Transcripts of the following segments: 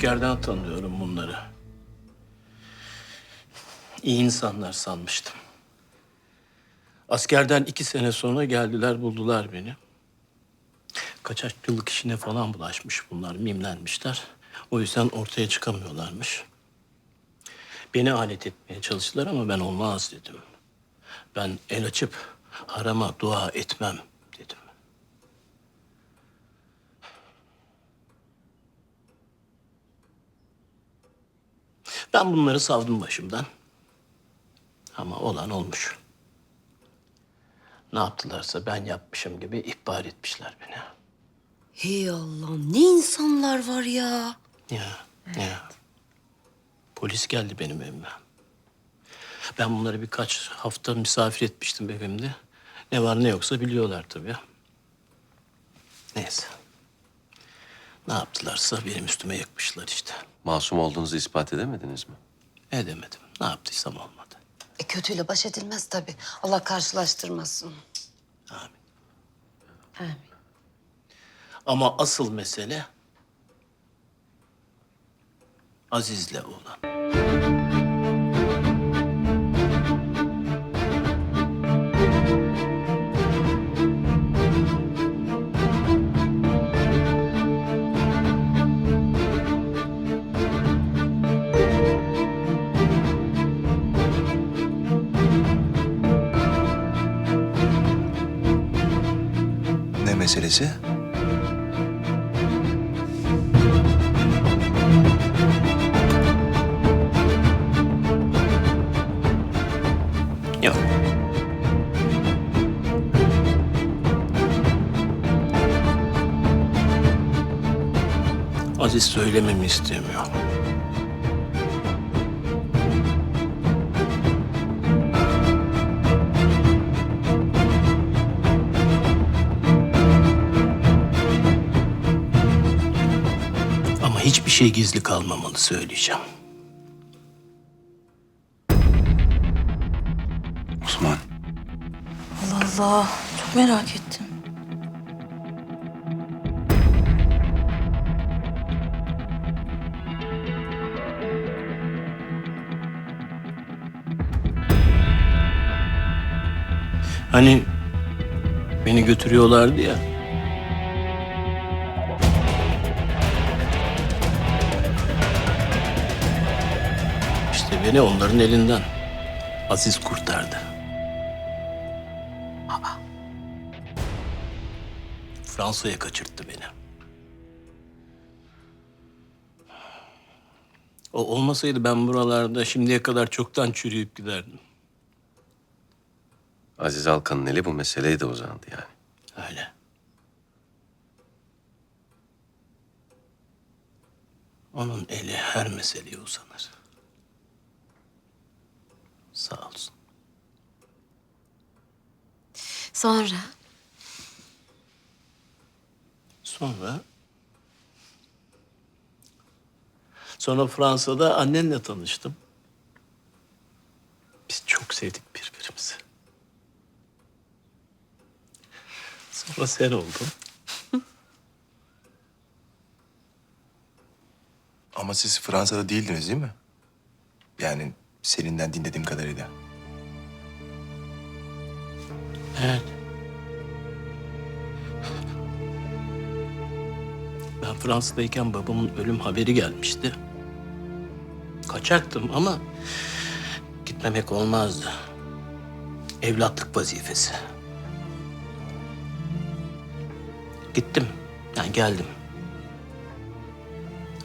Askerden tanıyorum bunları. İyi insanlar sanmıştım. Askerden iki sene sonra geldiler buldular beni. Kaçakçılık işine falan bulaşmış bunlar, mimlenmişler. O yüzden ortaya çıkamıyorlarmış. Beni alet etmeye çalıştılar ama ben olmaz dedim. Ben el açıp harama dua etmem dedim. Ben bunları savdım başımdan. Ama olan olmuş. Ne yaptılarsa ben yapmışım gibi ihbar etmişler beni. Hey Allah'ım ne insanlar var ya. Ya, ya. Polis geldi benim evime. Ben bunları birkaç hafta misafir etmiştim evimde. Ne var ne yoksa biliyorlar tabii. Neyse. Ne yaptılarsa benim üstüme yıkmışlar işte. Masum olduğunuzu ispat edemediniz mi? Edemedim. Ne yaptıysam olmadı. E kötüyle baş edilmez tabii. Allah karşılaştırmasın. Amin. Amin. Ama asıl mesele Aziz'le olan. Meselesi? Yok. Aziz söylememi istemiyor. Ama hiçbir şey gizli kalmamalı söyleyeceğim. Osman. Allah Allah. Çok merak ettim. Hani beni götürüyorlardı ya. Beni onların elinden Aziz kurtardı. Aa. Fransa'ya kaçırttı beni. O olmasaydı ben buralarda şimdiye kadar çoktan çürüyüp giderdim. Aziz Alkan'ın eli bu meseleye de uzandı yani. Öyle. Onun eli her meseleye uzanır. Sağ olsun. Sonra Sonra... Sonra Fransa'da annenle tanıştım. Biz çok sevdik birbirimizi. Sonra sen oldun. Ama siz Fransa'da değildiniz değil mi? Yani Selin'den dinlediğim kadarıyla. Evet. Ben Fransa'dayken babamın ölüm haberi gelmişti. Kaçaktım ama gitmemek olmazdı. Evlatlık vazifesi. Gittim. Yani geldim.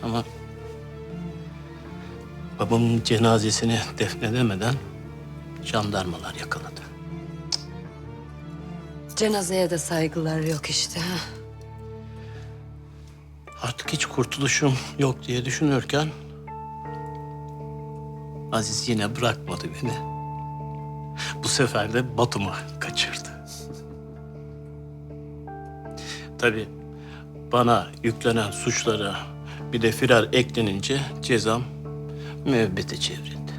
Ama babamın cenazesini defnedemeden jandarmalar yakaladı. cenazeye de saygılar yok işte. ha. Artık hiç kurtuluşum yok diye düşünürken Aziz yine bırakmadı beni. Bu sefer de Batum'a kaçırdı. Tabii bana yüklenen suçlara bir de firar eklenince cezam müebbete çevrildi.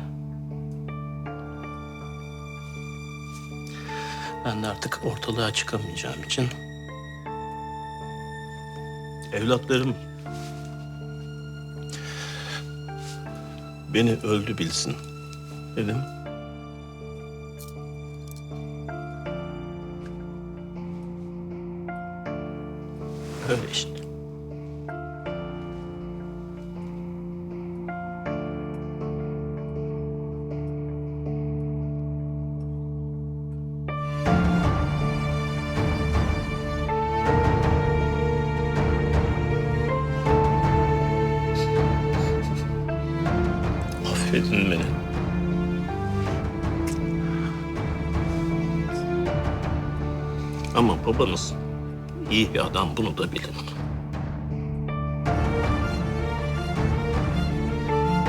Ben de artık ortalığa çıkamayacağım için evlatlarım beni öldü bilsin dedim. Öyle işte. Affedin beni. Ama babanız iyi bir adam bunu da bilin.